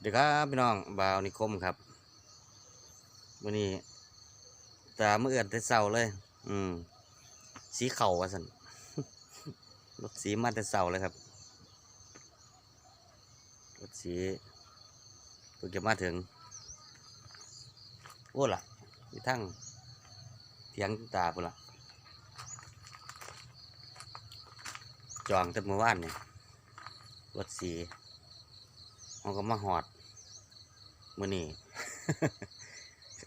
เดี๋ยวครับพี่น้องบาวนิคมครับวันนี้ตาเมื่อเอือนแต่เสาเลย อืม สีเข่าว่าสันรถสีมาแต่เสาเลยครับรถสีเพิ่งจะมาถึง โอ้ล่ะมีทั้งเทียงตาพุ่นละจองแต่เมื่อวานนี่ยรถสี มันก็มาหอดมื่อนี้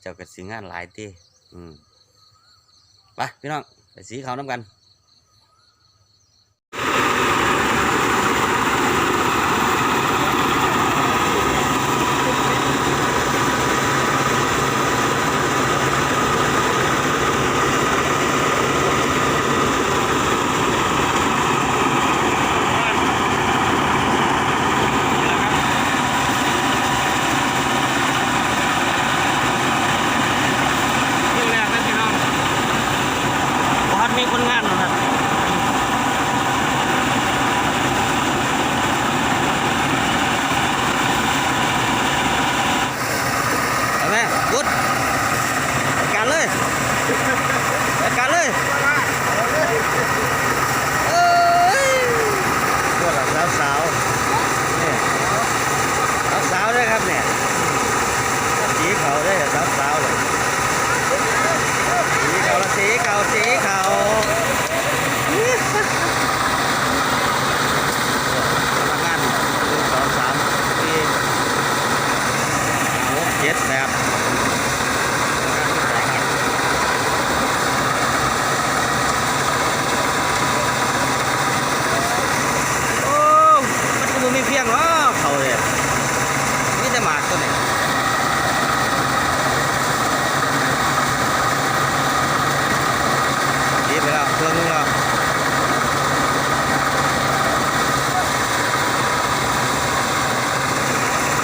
เจ้าก็สิงานหลายตีอืมไปพี่น้องไปสีเขาวน้ำกัน ที่แรกนะพี่น้อง บอสมีคนงานนะครับเอาไหมกุดจัดการเลยจัดการเลยเอ้ยพวกเราสาวสาวๆเนี่ยสาวสาวๆด้วยครับเนี่ยสีเขาด้วยสาวสาวๆเลย สีเขาละสีเขาสีเขาพนักงานหนึ่งสองสามสี่หกเจ็ดแปดโอ้ มันก็บ่มีเพียงหรอกเขาเลยมีแต่หมากตัวนี้ ดีไปแล้วเครื่องนึงแล้ว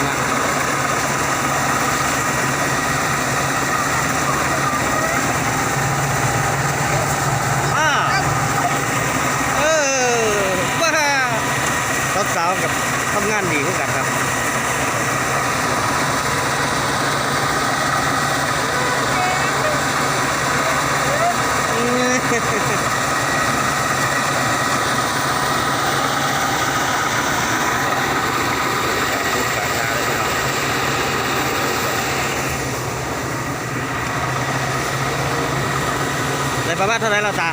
นะอ่าเออว้าสาวๆกับทำงานดีเหมือนกันครับพูดกลางนาเลยพี่น้องได้ประมาณเท่าไร่เราตา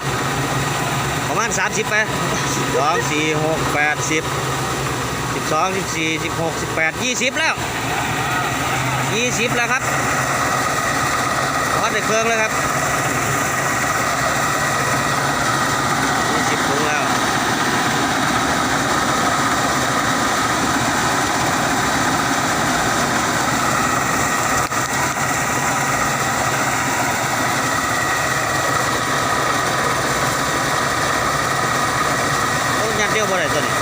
ประมาณสามสิบไปสองสี่หกแปดสิบ สิบสองสิบสี่สิบหกสิบแปดยี่สิบแล้วยี่สิบแล้วครับพอได้เครื่องแล้วครับยี่สิบถุงแล้วโอ้ยัดเดียวบ่ได้ตัวนี้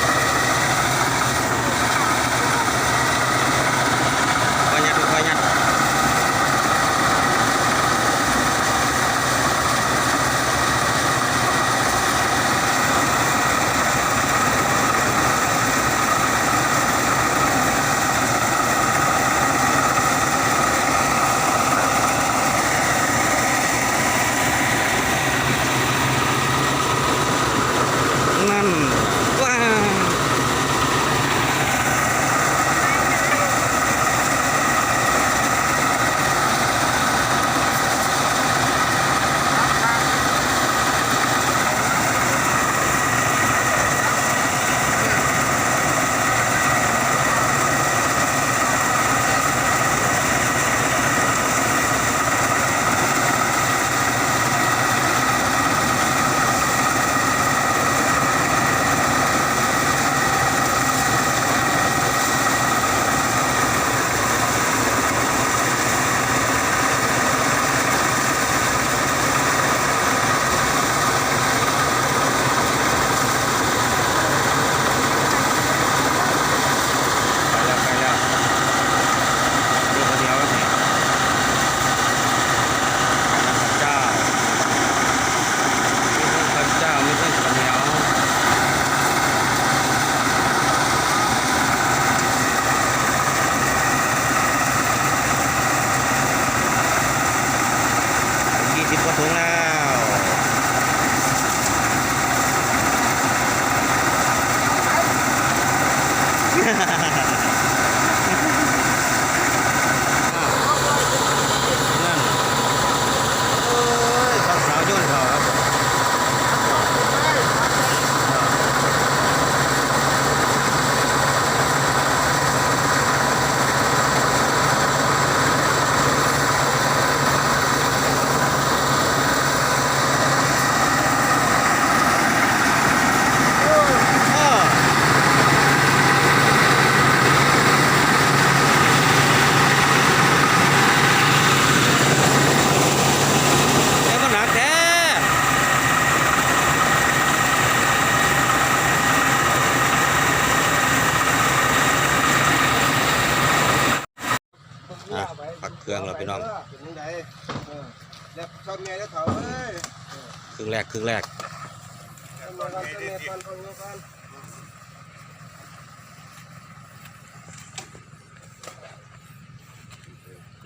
ดียวกัน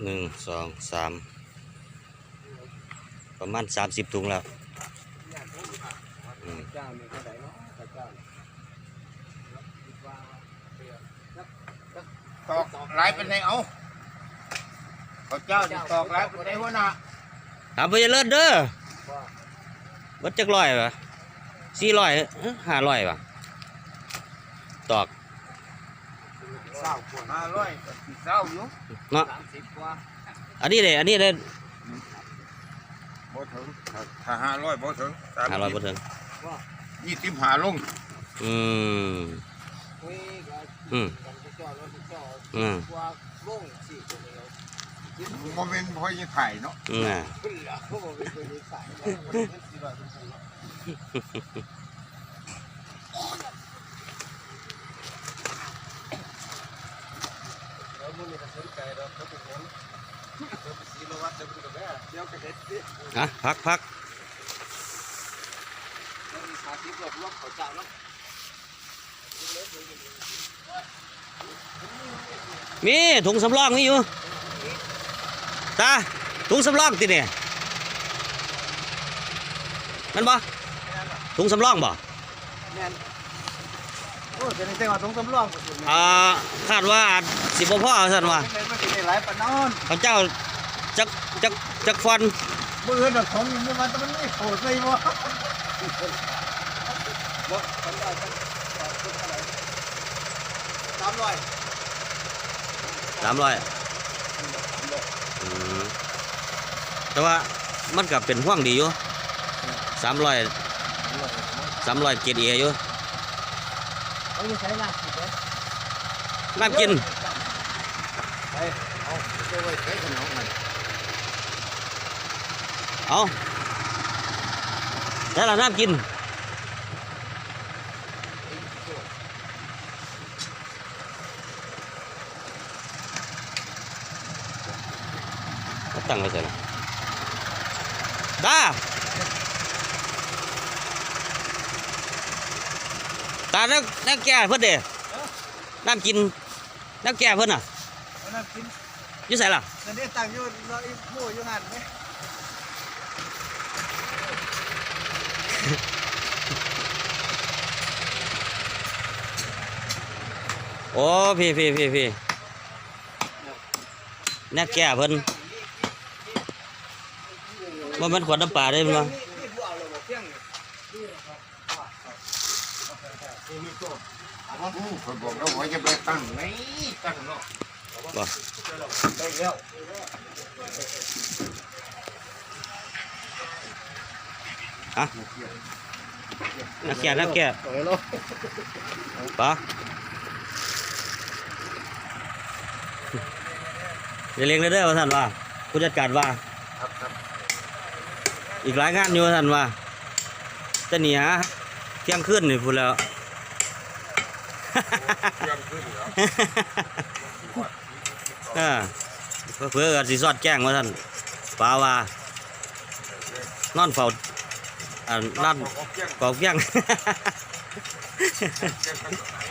หนึ่งสองสามประมาณสามสิบถุงแล้วอืมเจ้ามีเท่าไหร่เนาะพระเจ้าตอกหลายเป็นไงเอาพระเจ้านี่ตอกหลายเป็นไงหัวหน้าถามไปเลิศเด้อ วัดจักร้อยปะสี่ร้อยห้าร้อยปะตอกเศร้าคนห้าร้อยก็สิเศร้าอยู่เนาะสามสิบกว่าอันนี้เลยอันนี้เลยบ่ถึงถ้าถ้าห้าร้อยบ่ถึงสามห้าร้อยบ่ถึงยี่สิบห้าลงอืมคุยกันอืมกันจะจอดรถจะจอดอื มกว่าลงสี่คนเดียวโมเมนพอยไข่เนาะอืมอะขึ้นแล้วเขาบอกเป็นคนดีสายเลยสี่ร้อยเป็นสี่ร้อยแล้วมึงถ่าเขาเนาะเป็นกับแม่เดี๋ยวกระพักพักมีสาธิตรวบรวมเขาเจ้าแล้วมีถุงสำรองมีอยู่ ตาถุงสำรองติเนี่ยมันบ่ถุงสำรองบ่แม่นโอ้จะในจังหวัดตรงสำรองก็สุดอ่าคาดว่าอาจสิบ่พอสั่นว่าแม่นมันสิได้หลายปานนอนเขาเจ้าจักจักจักฟอนมื้ออื่นดอกของนี่มันมันไม่โผล่ใส่บ่บ่คันได้คันสามร้อยสามร้อยอืม แต่ว่ามันก็เป็นห่วงดีอยู่สามร้อยสามร้อยเกียรเออยู่เอาอยู่ใช้น้ำกินเด้อน้ำกินไปเอาไปไว้ใช้ขนมมันเอาแล้วเราน้ำกิน เอาตั้งไว้ใส่ละตาตานักนักแก่เพิ่นเด้น้ำกินนักแก่เพิ่นน่ะเอาน้ำกินอยู่ใส่ล่ะนั่นได้ตั้งอยู่รออีหมู่อยู่หั่นไหมโอ้พี่พี่พี่พี่นักแก่เพิ่น ว่ามันขวดน้ำปลาได้มั้างนี่คนบอกแล้วว่าจะไปตั้งไหนตั้งเนาะบ่ได้แล้วนักแก่นักแก่เอาแล้วปะอย่าเลี้ยงเลยเด้อว่าท่านว่าผู้จัดการว่า อีกหลายงานอยู่ท่านว่าจะหนีฮะเที่ยงคืนนี่พูดแล้วเออเพื่อกันสิสอดแจ้งว่าท่านป่าว่านอนเฝ้าอ่านั่นบอกเกี่ยงกอกเพียงเกี่ยงกันไหน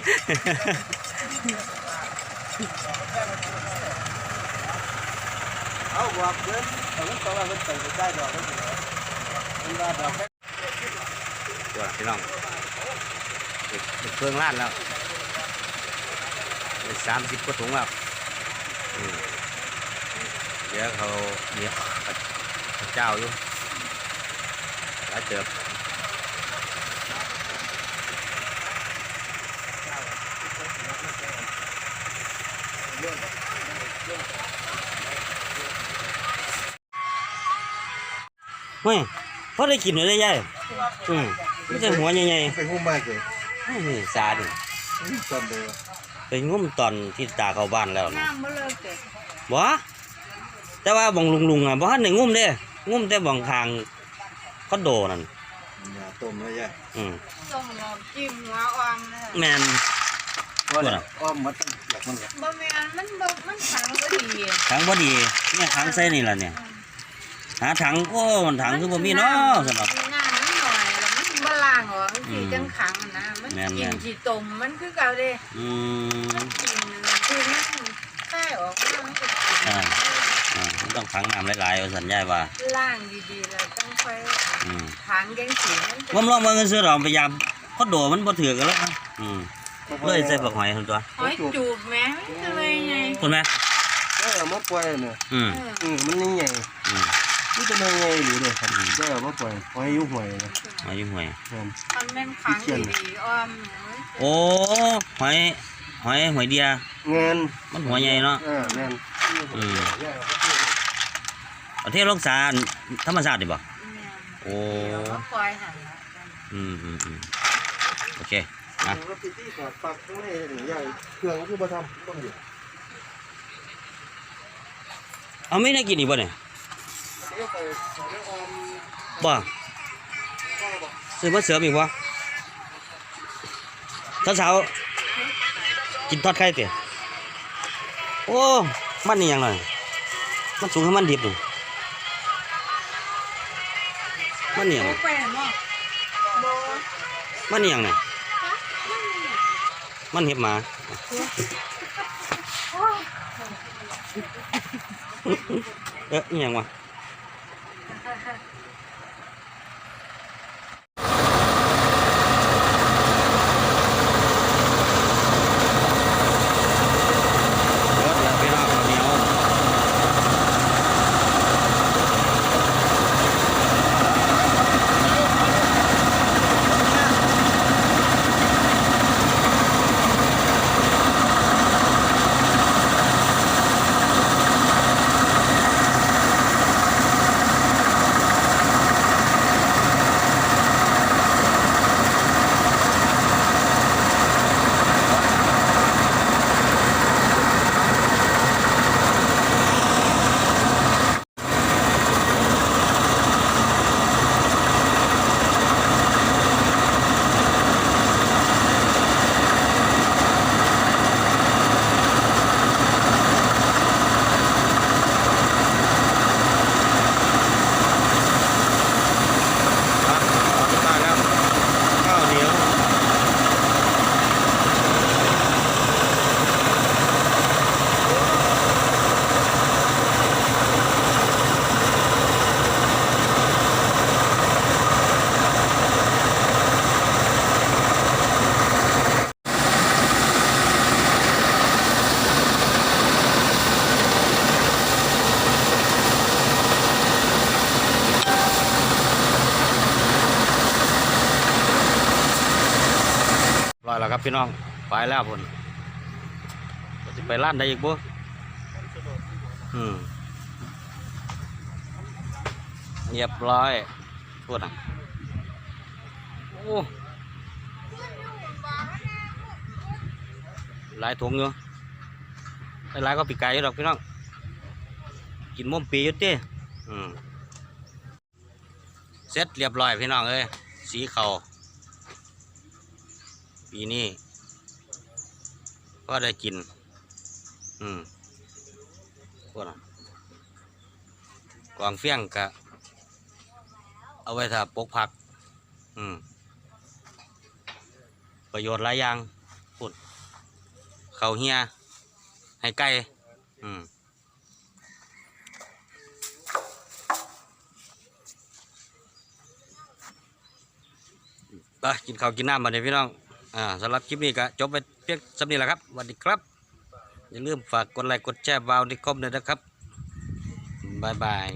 เอาบอกเพิ่นเอาเพิ่นตัวว่าเพิ่นไปได้ดอกแล้ว ตัวพี่น้องเด็กเด็กเครื่องล้านแล้วได้สามสิบกว่าถุงแล้วอืมเดี๋ยวเขาเนี่ยเขาเจ้าอยู่หลายเติบ เฮ้ยพอได้กินเลยได้ยัยอืมไม่ใช่หัวใหญ่ไปหุ้มมากเลยๆอื้อสาดิจำเลยไปงุ้มตอนที่ตาเข้าบ้านแล้วนะน้ำมาเลยเกิดบ่แต่ว่าบ่งลุงลุงๆอะบ่ทันได้งุ้มเด้งุ้มแต่บ่งทางคอนโดนั่นอย่าต้มเลยย่าอืมส่งหลอกจิ้มหัวอ่อนเลยแม่น ว่าเนี่ยอ้อมมันต้องอยากมันเนี่ยบ่แม่นมันบ่มันขังบ่ดีถังบ่ดีเนี่ยถังใส่นี่ล่ะเนี่ย หาถังโอ้มันถังคือบ่มีเนาะสำหรับ น้ำมันหน่อยแล้วมันบ่ล้างออกอืสิมจังขังนะมันแม่นๆ กินสิต้มมันคือเก่าเด้อืมมันกินคือมันใต้ออกมามันก็กินอ่าอ่ามันต้องถังน้ำหลายๆว่าสัญญาว่าล้างดีๆแล้วต้องค่อยอืมขังจังสีมันจะผมลองเบิ่งซื่อๆดอกพยายามคอนโดมันบ่ถือกันแล้วนะอืมเลยใส่บักหอยหั่นตัวหอยจูบแม่มันจะเลยไงคุณแม่เออมาปล่อยเนี่ยอืมเออ อืมมันนี่ใหญ่อืม นี่จะยังไงหรือเนี่ยครับได้เอามาปล่อยหอยยุ่งหอยนะหอยอยู่หอยครับมันแม่นขังดีๆอ้อมเนี่ยโอ้หอยหอยหอยเดียเงินมันหัวใหญ่เนาะเออเงินอืมประเทศโลกสารธรรมชาติดิบ่แม่นโอ้เดี๋ยวมาปล่อยหันละอืมอืมอืมโอเคนะแล้วที่ถอดปลั๊กข้างในนี่ย่าเครื่องคือบ่ทำต้องอยู่เอาไม่ได้กินอีกบ่เนี่ย บ่ซื้อมาเสริมอีกบ่เช้าเช้ากินทอดไข่เตี๋ยโอ้ มันนี่ยังไงมันสูงให้มันดิบดูมันนี่ยังบ่แปลงเนาะบ่มันนี่ยังไงมันเห็บหมาเอ๊ะอิหยังวะ พี่น้องไปแล้วพุ่นจะไปร้านใดอีกบ่อืมเรียบร้อยพูดอะโอ้หลายถุงอยู่หลายก็ปีกไก่อยู่ดอกพี่น้องกินม่วมปีอยู่เต้อืมเสร็จเรียบร้อยพี่น้องเอ้ยสีเขา ปีนี้ก็ได้กิน อืมพวกน่ะกวางเฟี้ยงกะเอาไว้ถ้าปกผัก อืม ประโยชน์หลายอย่างพูดเขาเฮีย ให้ไก่อืมไปกินข้าวกินน้ำมาเนี่ยพี่น้อง อ่าสำหรับคลิปนี้ก็จบไปเพียงสำนี้แหละครับสวัสดีครับ อย่าลืมฝากกดไลค์กดแชร์วาวในคอมเลยนะครับบายบาย